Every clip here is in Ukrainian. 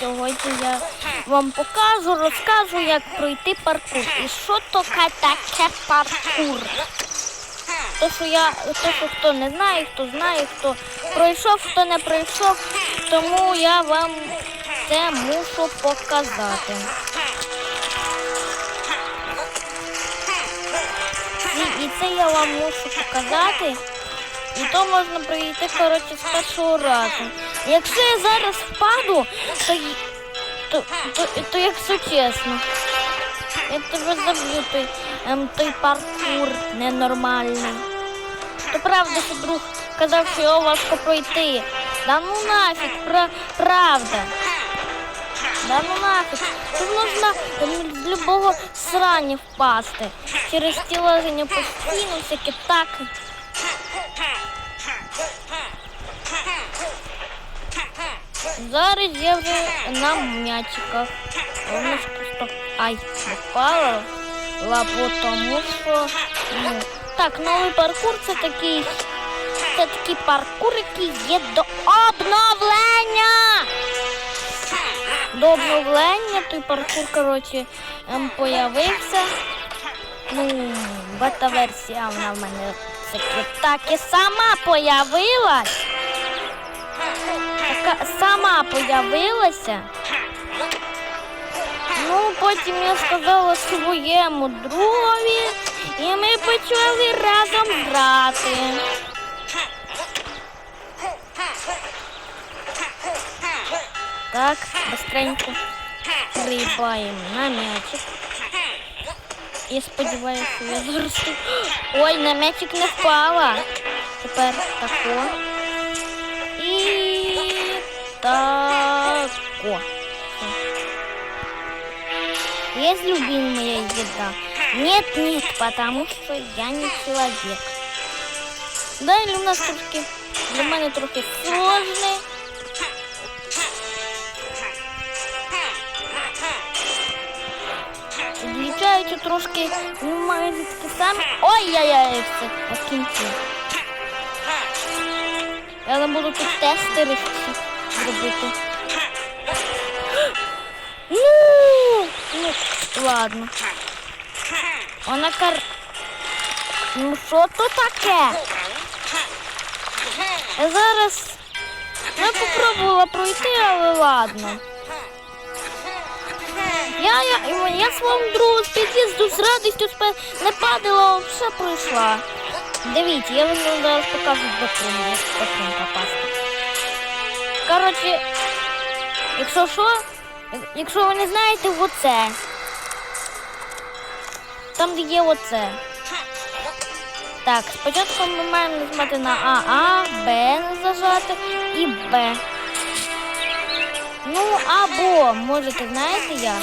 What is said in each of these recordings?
сьогодні я вам покажу, розкажу, як пройти паркур. І що таке таке паркур? То, що я, то, що хто не знає, хто знає, хто пройшов, хто не пройшов, тому я вам це мушу показати. І, і це я вам мушу показати. І то можна пройти, коротше, з першого разу. Якщо я зараз впаду, то, то, то, то якщо чесно, я тебе заб'ю той, ем, той паркур ненормальний. То правда, що друг казав, що його важко пройти. Да ну нафіг, пра, правда. Да ну нафіг. Тут можна ем, з любого срання впасти. Через тілеження постійно всяке так. Зараз я вже на м'ячиках. Ай, впала. Тому що. Ну, так, новий паркур це такий. Це такий паркур, який є до обновлення. До обновлення той паркур, коротше, ем, появився. Ну, бета-версія вона в мене таки, сама появилась. Така сама появилася. Ну, потім я сказала своєму другові, і ми почали разом грати. Так, быстренько прибаємо на м'ячик. І сподіваюся, я зараз. Ой, на м'ячик не впала. Тепер тако. І тако. Есть любимая еда? Нет, нет, потому что я не человек. Да, или у нас трошки для мене трохи сложне. Відлічаючи трошки ну, майже такі самі. Ой-яй-яй, все, в кінці. Я не буду тут тестери всі Зробити. Ну, ну, ладно. Вона кар... Ну що то таке? Зараз я попробувала пройти, але ладно. Я, я, я своєму другу з під'їзду з радістю спе- не падала, все пройшла. Дивіться, я вам зараз покажу як батрун попасти. Коротше, якщо що, якщо ви не знаєте, оце. Там де є оце. Так, спочатку ми маємо нажимати на А, А, Б зажати і Б. Ну, або, можете, знаєте як?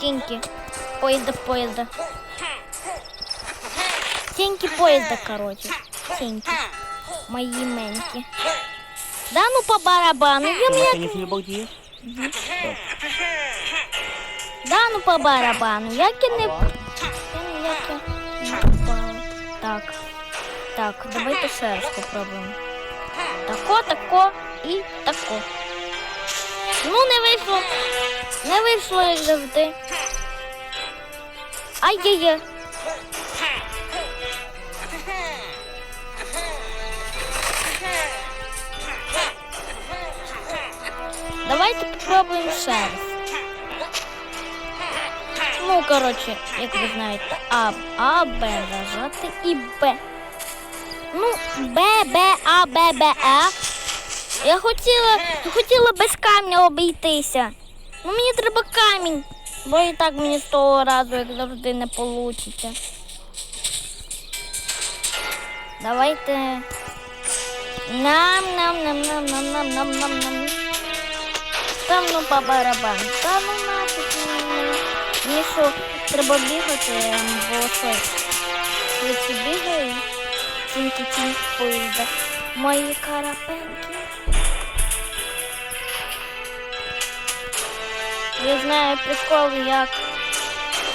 Тіньки. Поїзда, поїзда. Тіньки поїзда, коротше. Тіньки. Мої менькі. Да ну по барабану, я Ти м'як наконец не балдієш? Да, ну по барабану. Як я не. Я не-. Так. Так, давайте ще раз попробуємо. Тако, тако і тако. Ну, не вийшло. Не вийшло, як завжди. Ай-яй-яй. Попробуємо ще раз. Ну, коротше, як ви знаєте, А, А, Б зажати і Б. Ну, Б, Б, А, Б, Б, А. Я хотіла, хотіла без камня обійтися. Ну мені треба камінь, бо і так мені з того разу, як завжди, не вийде. Давайте. Нам, Там ну по барабан. Та ну нафіг. ну, Мені що, треба бігати, ем, бо що? Швидше бігаю. Тінки тінки поїзда. Мої карапенки. Я знаю прикол, як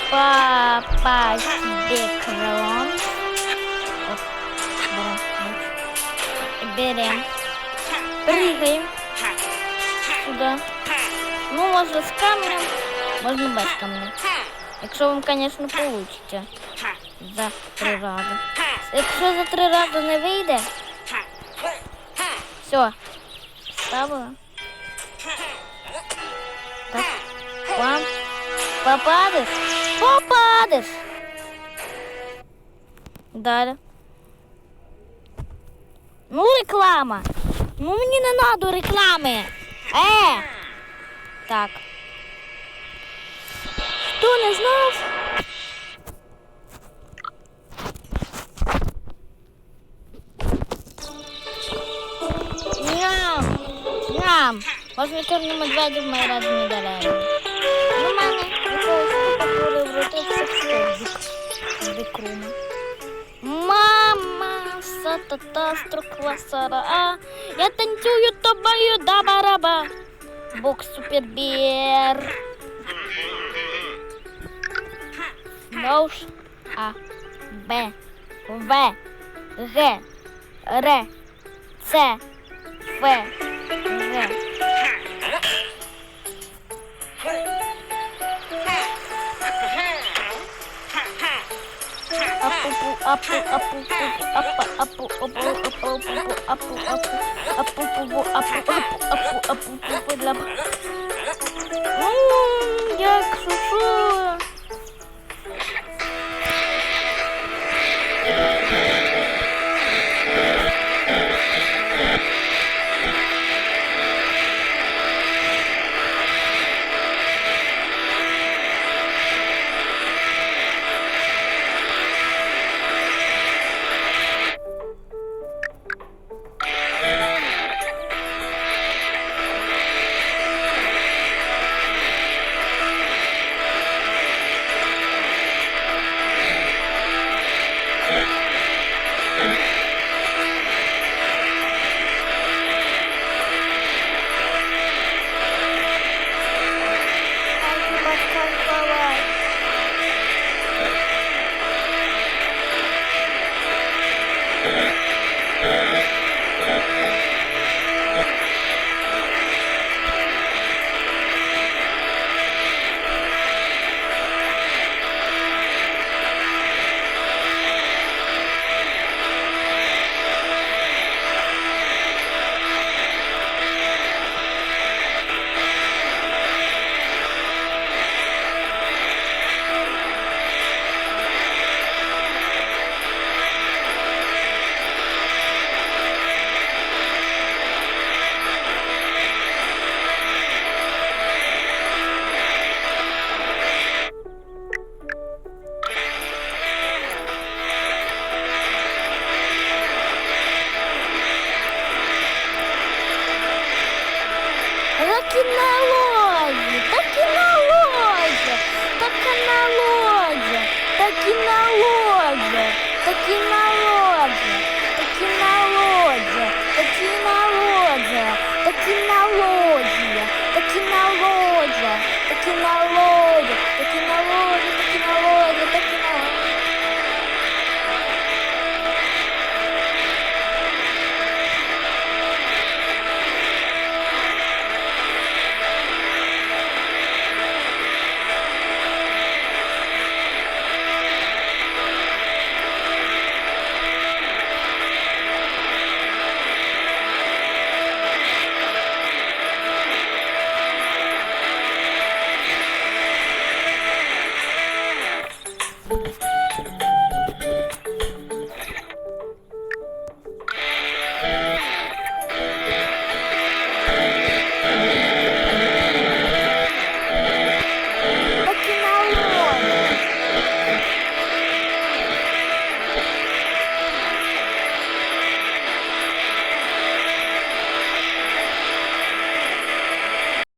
попасть беклон. О, берем. Прыгаем. да. Може з камером, можна без камеру. Якщо вам, звісно, вийде за три рази. Якщо за три рази не вийде, все, ставила. Так, вам попадеш? Попадеш. Далі. Ну, реклама. Ну, мені не надо реклами. Е! Так. Кто не знав? Ням! Ням! Можна чорні медведі в моей родной не Ну, мама, мене якогось покурив в ротик викрума. Мама, сатата, струква сара, а я танцую, тобою, да бараба. Бог супербер. Нож А, Б, В, Г, Р, С, Ф, up, up, up, up, up,